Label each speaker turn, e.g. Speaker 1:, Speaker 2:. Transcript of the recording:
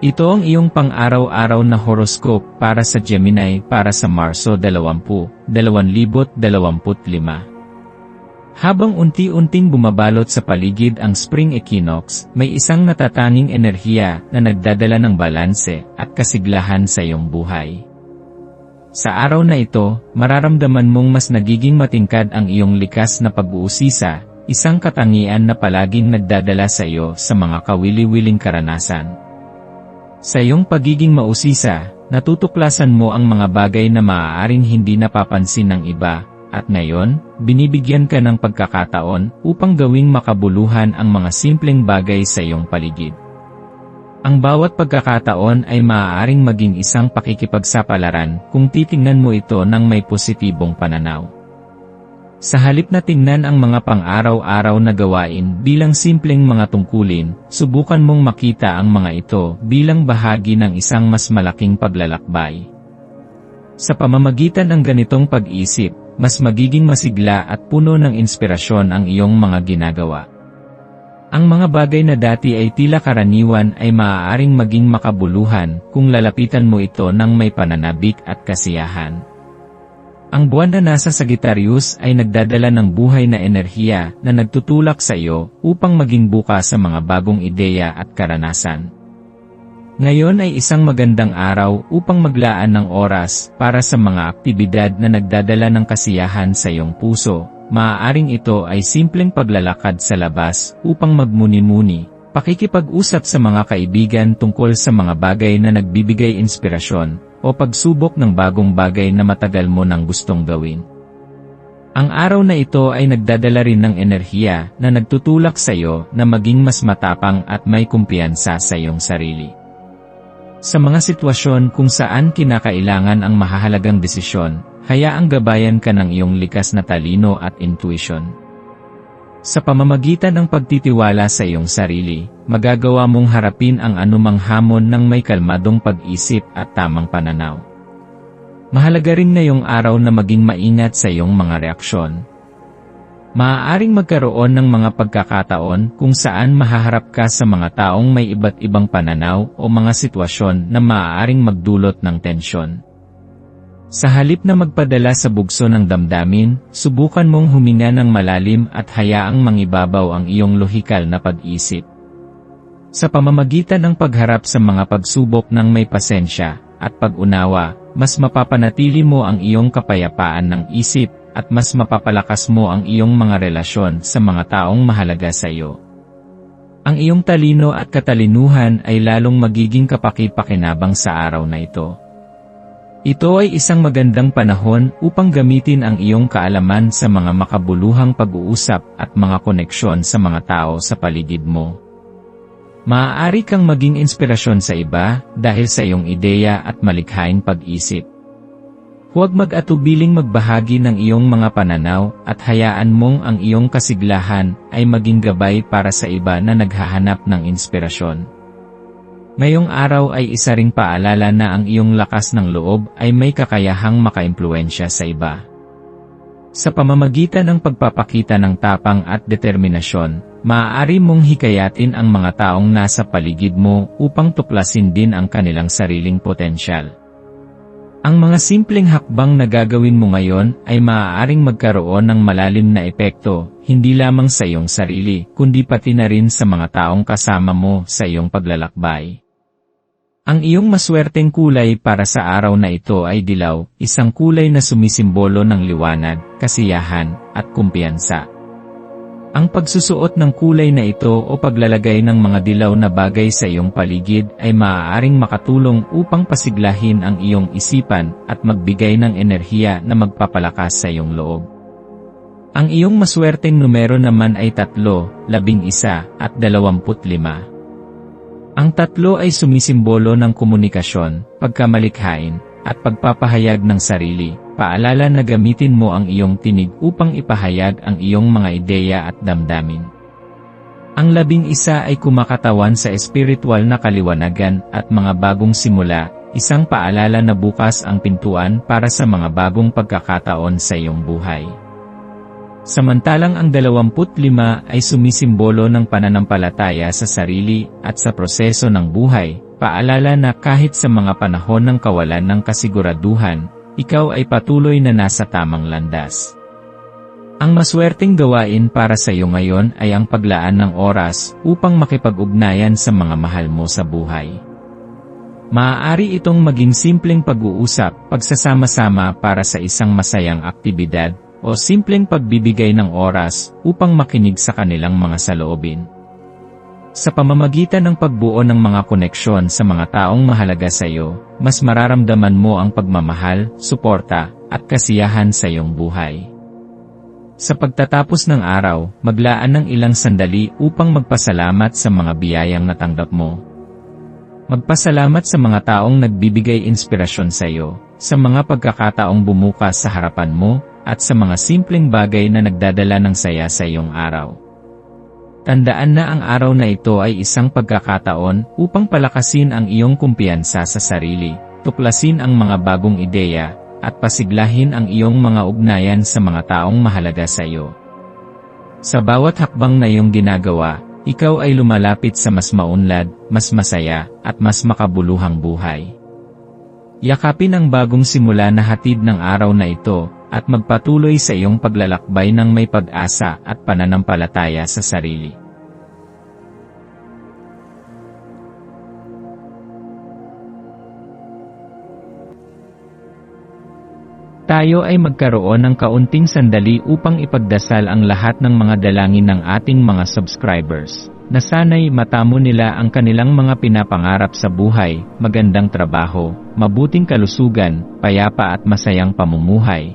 Speaker 1: Ito ang iyong pang-araw-araw na horoscope para sa Gemini para sa Marso 20, 2025. Habang unti-unting bumabalot sa paligid ang spring equinox, may isang natatanging enerhiya na nagdadala ng balanse at kasiglahan sa iyong buhay. Sa araw na ito, mararamdaman mong mas nagiging matingkad ang iyong likas na pag-uusisa, isang katangian na palaging nagdadala sa iyo sa mga kawili-wiling karanasan. Sa iyong pagiging mausisa, natutuklasan mo ang mga bagay na maaaring hindi napapansin ng iba, at ngayon, binibigyan ka ng pagkakataon upang gawing makabuluhan ang mga simpleng bagay sa iyong paligid. Ang bawat pagkakataon ay maaaring maging isang pakikipagsapalaran kung titingnan mo ito ng may positibong pananaw. Sa halip na tingnan ang mga pang-araw-araw na gawain bilang simpleng mga tungkulin, subukan mong makita ang mga ito bilang bahagi ng isang mas malaking paglalakbay. Sa pamamagitan ng ganitong pag-isip, mas magiging masigla at puno ng inspirasyon ang iyong mga ginagawa. Ang mga bagay na dati ay tila karaniwan ay maaaring maging makabuluhan kung lalapitan mo ito ng may pananabik at kasiyahan. Ang buwan na nasa Sagittarius ay nagdadala ng buhay na enerhiya na nagtutulak sa iyo upang maging bukas sa mga bagong ideya at karanasan. Ngayon ay isang magandang araw upang maglaan ng oras para sa mga aktibidad na nagdadala ng kasiyahan sa iyong puso. Maaaring ito ay simpleng paglalakad sa labas upang magmuni-muni, pakikipag-usap sa mga kaibigan tungkol sa mga bagay na nagbibigay inspirasyon, o pagsubok ng bagong bagay na matagal mo nang gustong gawin. Ang araw na ito ay nagdadala rin ng enerhiya na nagtutulak sa iyo na maging mas matapang at may kumpiyansa sa iyong sarili. Sa mga sitwasyon kung saan kinakailangan ang mahahalagang desisyon, hayaang gabayan ka ng iyong likas na talino at intuition. Sa pamamagitan ng pagtitiwala sa iyong sarili, magagawa mong harapin ang anumang hamon ng may kalmadong pag-isip at tamang pananaw. Mahalaga rin ngayong araw na maging maingat sa iyong mga reaksyon. Maaaring magkaroon ng mga pagkakataon kung saan mahaharap ka sa mga taong may iba't ibang pananaw o mga sitwasyon na maaaring magdulot ng tensyon. Sa halip na magpadala sa bugso ng damdamin, subukan mong huminga ng malalim at hayaang mangibabaw ang iyong lohikal na pag-isip. Sa pamamagitan ng pagharap sa mga pagsubok ng may pasensya at pag-unawa, mas mapapanatili mo ang iyong kapayapaan ng isip at mas mapapalakas mo ang iyong mga relasyon sa mga taong mahalaga sa iyo. Ang iyong talino at katalinuhan ay lalong magiging kapaki-pakinabang sa araw na ito. Ito ay isang magandang panahon upang gamitin ang iyong kaalaman sa mga makabuluhang pag-uusap at mga koneksyon sa mga tao sa paligid mo. Maaari kang maging inspirasyon sa iba dahil sa iyong ideya at malikhaing pag-isip. Huwag mag-atubiling magbahagi ng iyong mga pananaw at hayaan mong ang iyong kasiglahan ay maging gabay para sa iba na naghahanap ng inspirasyon. Ngayong araw ay isa ring paalala na ang iyong lakas ng loob ay may kakayahang makaimpluensya sa iba. Sa pamamagitan ng pagpapakita ng tapang at determinasyon, maaari mong hikayatin ang mga taong nasa paligid mo upang tuklasin din ang kanilang sariling potensyal. Ang mga simpleng hakbang na gagawin mo ngayon ay maaaring magkaroon ng malalim na epekto, hindi lamang sa iyong sarili, kundi pati na rin sa mga taong kasama mo sa iyong paglalakbay. Ang iyong maswerteng kulay para sa araw na ito ay dilaw, isang kulay na sumisimbolo ng liwanag, kasiyahan, at kumpiyansa. Ang pagsusuot ng kulay na ito o paglalagay ng mga dilaw na bagay sa iyong paligid ay maaaring makatulong upang pasiglahin ang iyong isipan at magbigay ng enerhiya na magpapalakas sa iyong loob. Ang iyong maswerteng numero naman ay 3, 11 at 25. Ang tatlo ay sumisimbolo ng komunikasyon, pagkamalikhain, at pagpapahayag ng sarili. Paalala na gamitin mo ang iyong tinig upang ipahayag ang iyong mga ideya at damdamin. Ang labing isa ay kumakatawan sa espiritual na kaliwanagan at mga bagong simula, isang paalala na bukas ang pintuan para sa mga bagong pagkakataon sa iyong buhay. Samantalang ang 25 ay sumisimbolo ng pananampalataya sa sarili at sa proseso ng buhay, paalala na kahit sa mga panahon ng kawalan ng kasiguraduhan, ikaw ay patuloy na nasa tamang landas. Ang maswerteng gawain para sa iyo ngayon ay ang paglaan ng oras upang makipag-ugnayan sa mga mahal mo sa buhay. Maaari itong maging simpleng pag-uusap, pagsasama-sama para sa isang masayang aktibidad, o simpleng pagbibigay ng oras upang makinig sa kanilang mga saloobin. Sa pamamagitan ng pagbuo ng mga koneksyon sa mga taong mahalaga sa iyo, mas mararamdaman mo ang pagmamahal, suporta, at kasiyahan sa iyong buhay. Sa pagtatapos ng araw, maglaan ng ilang sandali upang magpasalamat sa mga biyayang natanggap mo. Magpasalamat sa mga taong nagbibigay inspirasyon sa iyo, sa mga pagkakataong bumukas sa harapan mo, at sa mga simpleng bagay na nagdadala ng saya sa iyong araw. Tandaan na ang araw na ito ay isang pagkakataon upang palakasin ang iyong kumpiyansa sa sarili, tuklasin ang mga bagong ideya, at pasiglahin ang iyong mga ugnayan sa mga taong mahalaga sa iyo. Sa bawat hakbang na iyong ginagawa, ikaw ay lumalapit sa mas maunlad, mas masaya, at mas makabuluhang buhay. Yakapin ang bagong simula na hatid ng araw na ito, at magpatuloy sa iyong paglalakbay ng may pag-asa at pananampalataya sa sarili. Tayo ay magkaroon ng kaunting sandali upang ipagdasal ang lahat ng mga dalangin ng ating mga subscribers, na sana'y matamo nila ang kanilang mga pinapangarap sa buhay, magandang trabaho, mabuting kalusugan, payapa at masayang pamumuhay,